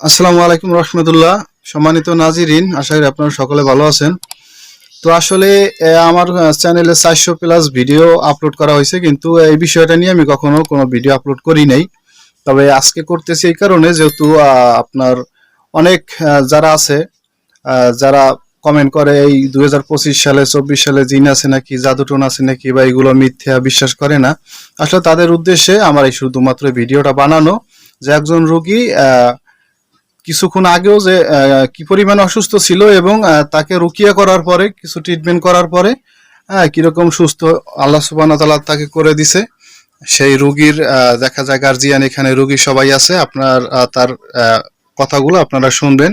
আসসালামু আলাইকুম রহমতুল্লাহ। সম্মানিত নাজিরিন আশা করি আপনারা সকলে ভালো আছেন। তো আসলে আমার চ্যানেলে চারশো প্লাস ভিডিও আপলোড করা হয়েছে কিন্তু এই বিষয়টা নিয়ে আমি কখনো কোনো ভিডিও আপলোড করি নাই। তবে আজকে করতেছি এই কারণে যেহেতু আপনার অনেক যারা আছে যারা কমেন্ট করে এই দু হাজার পঁচিশ সালে চব্বিশ সালে জিন আছে নাকি জাদুটন আছে নাকি বা এগুলো মিথ্যা বিশ্বাস করে না আসলে তাদের উদ্দেশ্যে আমার এই শুধুমাত্র ভিডিওটা বানানো যে একজন রুগী আহ, কিছুক্ষণ আগেও যে কি পরিমাণ অসুস্থ ছিল এবং তাকে রুকিয়া করার পরে, কিছু ট্রিটমেন্ট করার পরে হ্যাঁ কীরকম সুস্থ আল্লাহ সুবাহ তালা তাকে করে দিছে। সেই রুগীর দেখা যায় গার্জিয়ান এখানে রুগী সবাই আছে। আপনার তার কথাগুলো আপনারা শুনবেন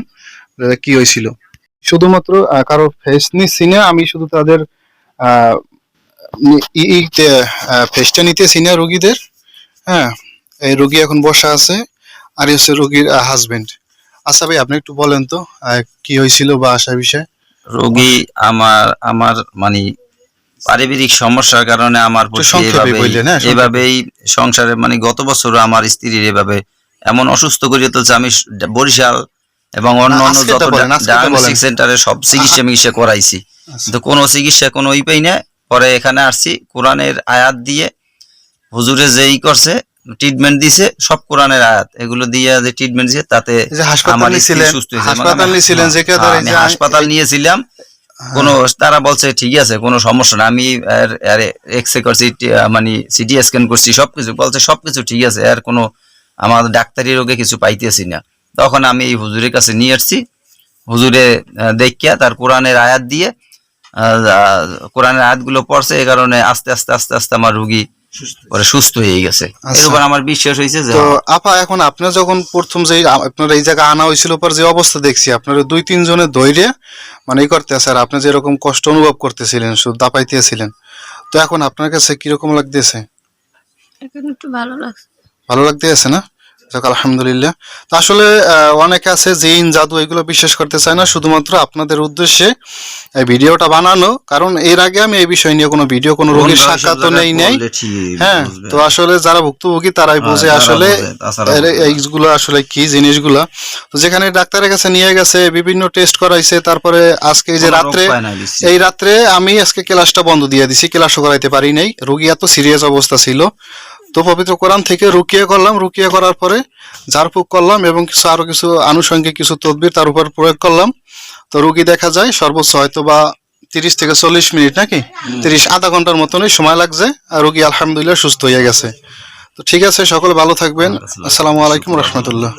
কি হয়েছিল। শুধুমাত্র কারও ফেস নিচ্ছি না আমি শুধু তাদের ফেসটা নিতেছি না রুগীদের। হ্যাঁ এই রুগী এখন বসা আছে, আর হচ্ছে রুগীর হাজবেন্ড আচ্ছা ভাই আপনি একটু বলেন তো কি হয়েছিল বা আশা বিষয়? রোগী আমার আমার মানে পারিবারিক সমস্যার কারণে আমার এভাবেই- হ্যাঁ। এভাবেই সংসারে মানে গত বছর আমার স্ত্রীর এভাবে এমন অসুস্থ করিয়ে তুলছে আমি বরিশাল এবং অন্য অন্য যত ডায়াগনস্টিক সেন্টারে সব চিকিৎসা মিকিৎসা করাইছি। আচ্ছা। তো কোনো চিকিৎসা কোনো ই পাই না পরে এখানে আসছি কোরআনের আয়াত দিয়ে হুজুরে যেই করছে ট্রিটমেন্ট দিছে সব কোরআনের আয়াত। এগুলো দিয়ে যে ট্রিটমেন্ট দিছে তাতে হাসপাতাল আমার সুস্থ হয়েছে। মানে হাসপাতাল হ্যাঁ, হাসপাতাল নিয়েছিলাম। কোনো তারা বলছে ঠিক আছে কোনো সমস্যা না আমি এক্স রে করছি মানে সিটি স্ক্যান করছি সবকিছু। বলছে সবকিছু ঠিক আছে আর কোনো আমার ডাক্তারি রোগে কিছু পাইতেছি না। তখন আমি এই হুজুরের কাছে নিয়ে আসছি। হুজুরে দেখিয়া তার কোরআনের আয়াত দিয়ে কোরআনের আয়াতগুলো পড়ছে এ কারণে আস্তে আস্তে আস্তে আস্তে আমার রুগী পরে সুস্থ হয়ে গেছে। আচ্ছা। এর উপর আমার বিশ্বাস হয়েছে যে তো আপা এখন আপনার যখন প্রথম যে আপনার এই জায়গায় আনা হয়েছিল পর যে অবস্থা দেখছি আপনার দুই তিন জনের ধৈর্য মানে ই করতে আছে আর আপনি যেরকম কষ্ট অনুভব করতেছিলেন শুধু দাপাইতেছিলেন তো এখন আপনার কাছে কীরকম লাগতেছে? এখন একটু ভালো লাগছে। ভালো লাগতেছে না? যাক আলহামদুলিল্লাহ। তো আসলে অনেকে আছে জিন জাদু এগুলো বিশ্বাস করতে চায় না। শুধুমাত্র আপনাদের উদ্দেশ্যে এই ভিডিওটা বানানো। কারণ এর আগে আমি এই বিষয় নিয়ে কোনো ভিডিও কোনো রোগীর সাক্ষাৎ নেই নেই। হ্যাঁ তো আসলে যারা ভুক্তভোগী তারাই হ্যাঁ, বোঝে আসলে। এইগুলো আসলে কি জিনিসগুলো। তো যেখানে ডাক্তারের কাছে নিয়ে গেছে বিভিন্ন টেস্ট করাইছে তারপরে আজকে এই যে রাত্রে। এই রাত্রে আমি আজকে ক্লাসটা বন্ধ দিয়ে দিছি ক্লাসও করাইতে পারি নাই। রোগী এত সিরিয়াস অবস্থা ছিল। তো পবিত্র কোরআন থেকে রুকিয়ে করলাম রুকিয়ে করার পরে ঝাড়ফুঁক করলাম এবং কিছু আরও কিছু আনুষঙ্গিক কিছু তদবির তার উপর প্রয়োগ করলাম। তো রুগী দেখা যায় সর্বোচ্চ হয়তো বা তিরিশ থেকে চল্লিশ মিনিট নাকি? তিরিশ আধা ঘণ্টার মতনই সময় লাগছে। আর রুগী আলহামদুলিল্লাহ সুস্থ হয়ে গেছে। তো ঠিক আছে সকলে ভালো থাকবেন। আসসালামু আলাইকুম রহমতুল্লাহ।